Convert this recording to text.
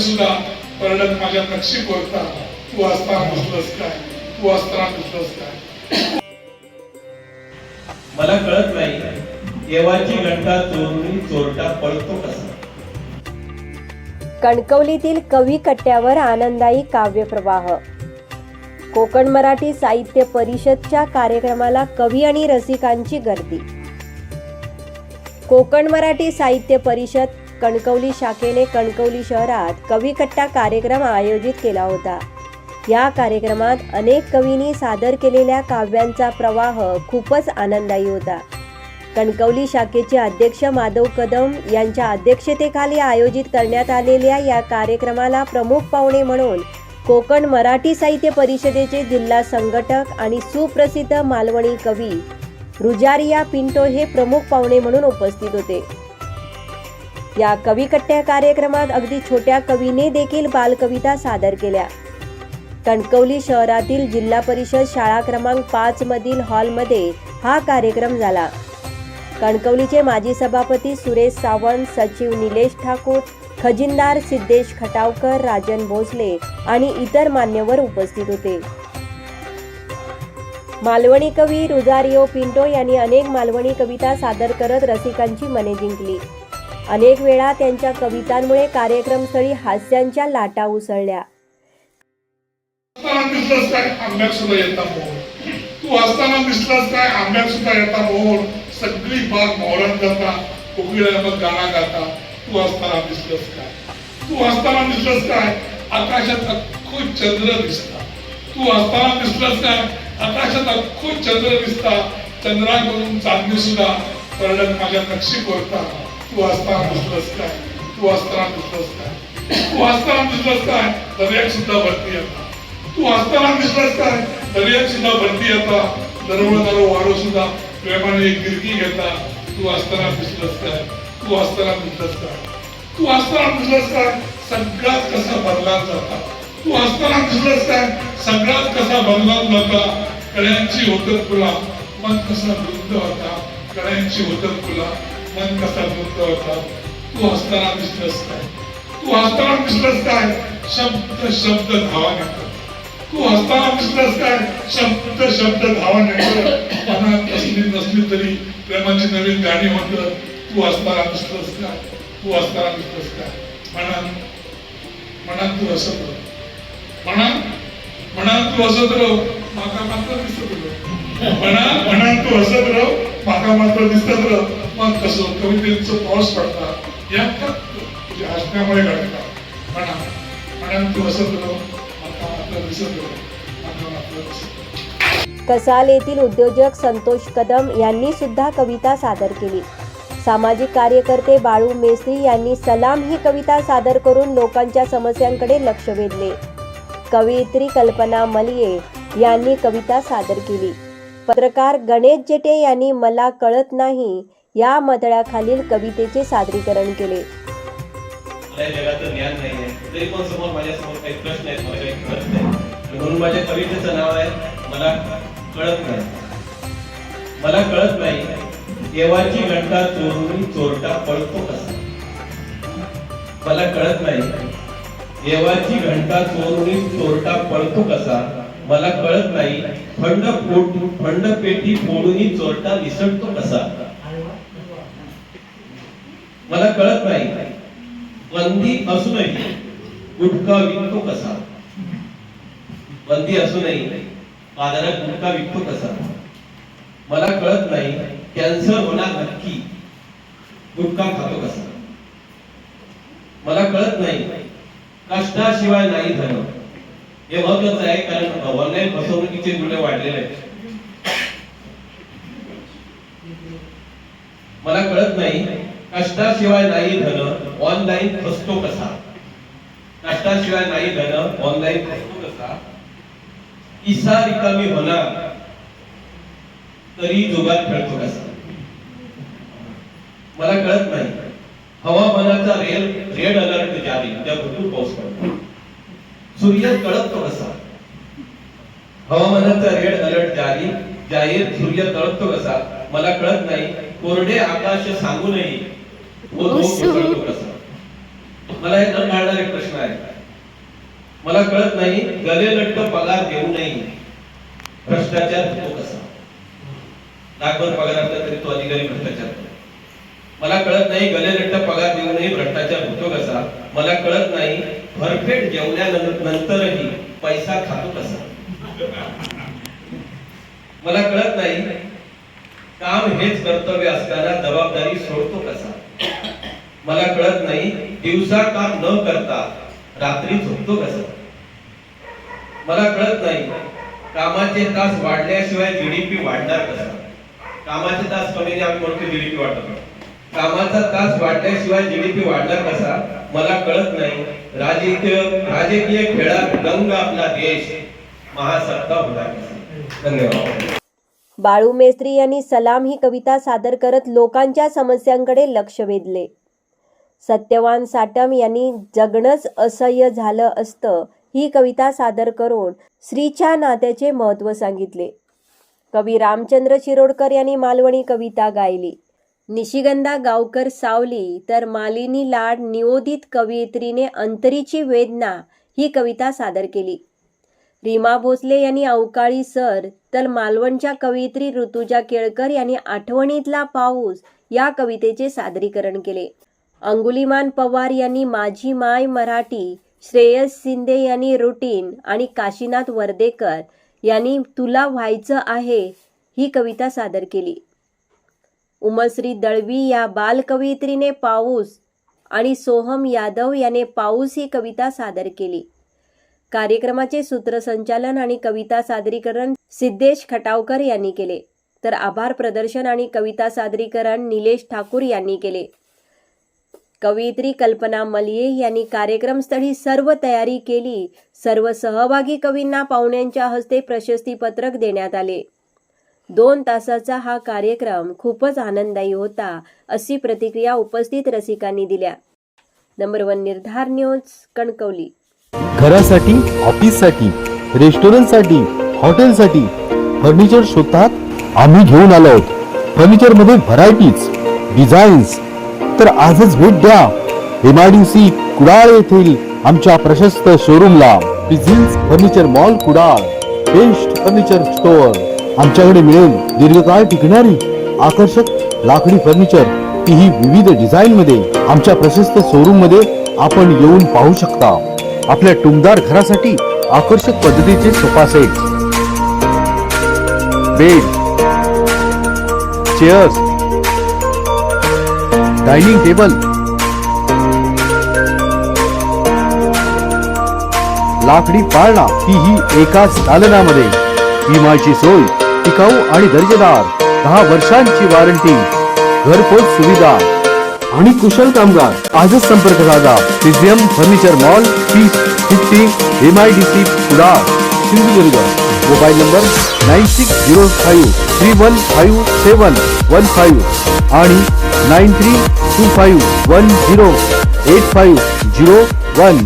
सुद्धा परडत माझ्या नक्षी कोरता तू असताना दिसलंस काय? तू असताना दिसलंस काय? मला कळत नाही देवाची घंटा चोरून चोरटा पळतो कसा? कणकवलीतील कवी कट्ट्यावर आनंदायी काव्यप्रवाह. कोकण मराठी साहित्य परिषदच्या कार्यक्रमाला कवी आणि रसिकांची गर्दी. कोकण मराठी साहित्य परिषद कणकवली शाखेने कणकवली शहरात कवी कट्टा कार्यक्रम आयोजित केला होता. या कार्यक्रमात अनेक कवींनी सादर केलेल्या काव्यांचा प्रवाह खूपच आनंदायी होता. कणकवली शाखेचे अध्यक्ष माधव कदम यांच्या अध्यक्षतेखाली आयोजित करण्यात आलेल्या या कार्यक्रमाला प्रमुख पाहुणे म्हणून कोकण मराठी साहित्य परिषदेचे जिल्हा संघटक आणि सुप्रसिद्ध मालवणी कवी रुजारिया पिंटो हे प्रमुख पाहुणे म्हणून उपस्थित होते. या कविकट्ट्या कार्यक्रमात अगदी छोट्या कवीने देखील बालकविता सादर केल्या. कणकवली शहरातील जिल्हा परिषद शाळा क्रमांक पाच मधील हॉलमध्ये हा कार्यक्रम झाला. कणकवलीचे माजी सभापती सुरेश सावंत सचिव निलेश ठाकूर खजिनदार सिद्धेश खटावकर राजन भोसले आणि इतर मान्यवर उपस्थित होते. मालवणी कवी रुजारिओ पिंटो यांनी अनेक मालवणी कविता सादर करत रसिकांची मने जिंकली. अनेक वेळा त्यांच्या कवितांमुळे कार्यक्रमस्थळी हास्यांच्या लाटा उसळल्या. तू असताना दिसलास काय आंब्यात सुद्धा येता मोहन सगळी बाग मोहरण जाता कोकिळा मग गाणा गाता. तू असताना दिसलंस काय? तू असताना दिसलंस काय? आकाशात अख्खो चंद्र दिसता. तू असताना दिसलंस काय? आकाशात अख्खो चंद्र दिसता. चंद्राकडून चांदणी सुद्धा पर्यटन माझ्या नक्षी कोरता. तू असताना दिसलंस काय तू असताना दिसलंस काय तू असताना दिसलंस काय दर्यात सुद्धा भरती येतात तू असताना दिसलास काय दर्यात सुद्धा भरती येता दरवळणारा वारो सुद्धा प्रेमाने एक गिरकी घेता तू असताना दिसलास काय तू असताना दिसलास काय तू असताना दिसलास काय सगळ्यात कसा बदलात जाता तू असताना दिसलास काय सगळ्यात कसा बदलात जाता कळ्यांची होतत फुला मन कसा वृद्ध होता कळ्यांची होतत फुला मन कसा मुक्त होता तू असताना दिसत काय तू हसताना दिसत काय शब्द शब्द धावा निघतात तू हसताना दिसलास काय शब्द शब्द धावा निघतात मनात असली नसली तरी प्रेमाची नवीन गाणी होत तू असताना दिसलास काय तू असताना दिसलास काय म्हणा म्हणा तू असत म्हणा म्हणा तू असत राह माका मात्र दिसत म्हणा म्हणा तू असत राह माका मात्र दिसतात मग कसं? कवितेचं पाऊस पडता. या तुझ्या म्हणजे हसण्यामुळे घडता. म्हणा. म्हणा तू असं राह माका मात्र दिसत राह माका मात्र दिसत कसाल येथील उद्योजक संतोष कदम यांनी सुद्धा कविता सादर केली. सामाजिक कार्यकर्ते बाळू मेस्त्री यांनी सलाम ही कविता सादर करून लोकांच्या समस्यांकडे लक्ष वेधले. कवयित्री कल्पना मलिये यांनी कविता सादर केली. पत्रकार गणेश जेटे यांनी मला कळत नाही या मधळ्याखालील कवितेचे सादरीकरण केले. जगाचं ज्ञान नाही तरी पण समोर माझ्या काही प्रश्न आहेत मला काही कळत नाही. म्हणून माझ्या कवितेचं नाव आहे मला कळत नाही. मला कळत नाही देवाची घंटा चोरून चोरटा पळतो कसा? मला कळत नाही देवाची घंटा चोरून चोरटा पळतो कसा? मला कळत नाही फंड पोट फंड पेटी फोडूनही चोरटा निसटतो कसा? मला कळत नाही बंदी असूनही गुटखा विकतो कसा? बंदी असूनही बाजारात गुटखा विकतो कसा? मला कळत नाही कॅन्सर होणार नक्की गुटखा खातो कसा? मला कळत नाही कष्टाशिवाय नाही धन. हे महत्वाचं आहे कारण ऑनलाईन फसवणुकीचे गुन्हे वाढलेले आहेत मला कळत नाही कष्टाशिवाय नाही धन ऑनलाईन फसतो कसा? कष्टाशिवाय नाही धन ऑनलाईन फसतो कसा? इसा रिकामी होणार तरी जोगात खेळतो कसा? मला कळत नाही. हवामानाचा रेल रेड अलर्ट जारी उद्या भरपूर पाऊस पडतो सूर्य कळतो कसा? हवामानाचा रेड अलर्ट जारी जाहीर सूर्य तळपतो कसा? मला कळत नाही. कोरडे आकाश कोसळतो कसा? मला हे न घालणारे प्रश्न आहेत मला कळत नाही गले लट्ट पगार देऊनही भ्रष्टाचार होतो कसा? लाखभर पगार असला तरी तो अधिकारी भ्रष्टाचार मला कळत नाही गले लट्ट पगार देऊनही भ्रष्टाचार होतो कसा? मला कळत नाही भरपेट जेवल्यानंतरही पैसा खातो कसा? मला कळत नाही काम हेच कर्तव्य असताना जबाबदारी सोडतो कसा? मला कळत नाही दिवसा काम न करता रात्री झोपतो कसा? मला कळत नाही कामाचे तास वाढल्याशिवाय जीडीपी वाढणार कसा? कामाचे तास कमी आम्ही म्हणतो जीडीपी वाढतो कामाचा तास वाढल्याशिवाय जीडीपी वाढला कसा? मला कळत नाही. राजकीय राजकीय खेळात दंग आपला देश. महासत्ता होणार धन्यवाद. बाळू मेस्त्री यांनी सलाम ही कविता सादर करत लोकांच्या समस्यांकडे लक्ष वेधले. सत्यवान साटम यांनी जगणंच असह्य झालं असतं ही कविता सादर करून स्त्रीच्या नात्याचे महत्त्व सांगितले. कवी रामचंद्र शिरोडकर यांनी मालवणी कविता गायली. निशिगंधा गावकर सावली तर मालिनी लाड नियोदित कवयित्रीने अंतरीची वेदना ही कविता सादर केली. रीमा भोसले यांनी अवकाळी सर तर मालवणच्या कवयित्री ऋतुजा केळकर यांनी आठवणीतला पाऊस या कवितेचे सादरीकरण केले. अंगुलीमान पवार यांनी माझी माय मराठी श्रेयस शिंदे यांनी रुटीन आणि काशीनाथ वर्देकर यांनी तुला व्हायचं आहे ही कविता सादर केली. उमश्री दळवी या बालकवयित्रीने पाऊस आणि सोहम यादव याने पाऊस ही कविता सादर केली. कार्यक्रमाचे सूत्रसंचालन आणि कविता सादरीकरण सिद्धेश खटावकर यांनी केले. तर आभार प्रदर्शन आणि कविता सादरीकरण निलेश ठाकूर यांनी केले. कवयित्री कल्पना मलिये यांनी कार्यक्रमस्थळी सर्व तयारी केली. सर्व सहभागी कवींना पाहुण्यांच्या हस्ते प्रशस्तीपत्रक देण्यात आले. दोन तासाचा हा कार्यक्रम खूपच आनंददायी होता अशी प्रतिक्रिया उपस्थित रसिकांनी दिल्या. Number one Nirdhar news Kankavli. घरासाठी ऑफिससाठी रेस्टॉरंटसाठी हॉटेलसाठी फर्निचर शोधतात आम्ही घेऊन आलो. आहोत फर्निचरमध्ये व्हरायटीज डिझाईन्स तर आजच भेट द्या. एमआयडीसी कुडाळ येथील आमच्या प्रशस्त शोरूमला business furniture mall Kudal. Best furniture store. आमच्याकडे मिळेल दीर्घकाळ टिकणारी आकर्षक लाकडी फर्निचर. तीही विविध डिझाईन मध्ये आमच्या प्रशस्त शोरूममध्ये आपण येऊन पाहू शकता. आपल्या टुमदार घरासाठी आकर्षक पद्धतीचे sofa set bed chairs dining table लाकडी पाळणा तीही एकाच दालनामध्ये विमाची सोय टिकाऊ आणि दर्जेदार दहा वर्षांची वॉरंटी घरपोच सुविधा आणि कुशल कामगार. आजच संपर्क साधा. PGM furniture mall P fifty M I D C पुरा Sindhudurg. Mobile number nine six zero five three one five seven one five आणि nine three two five one zero eight five zero one.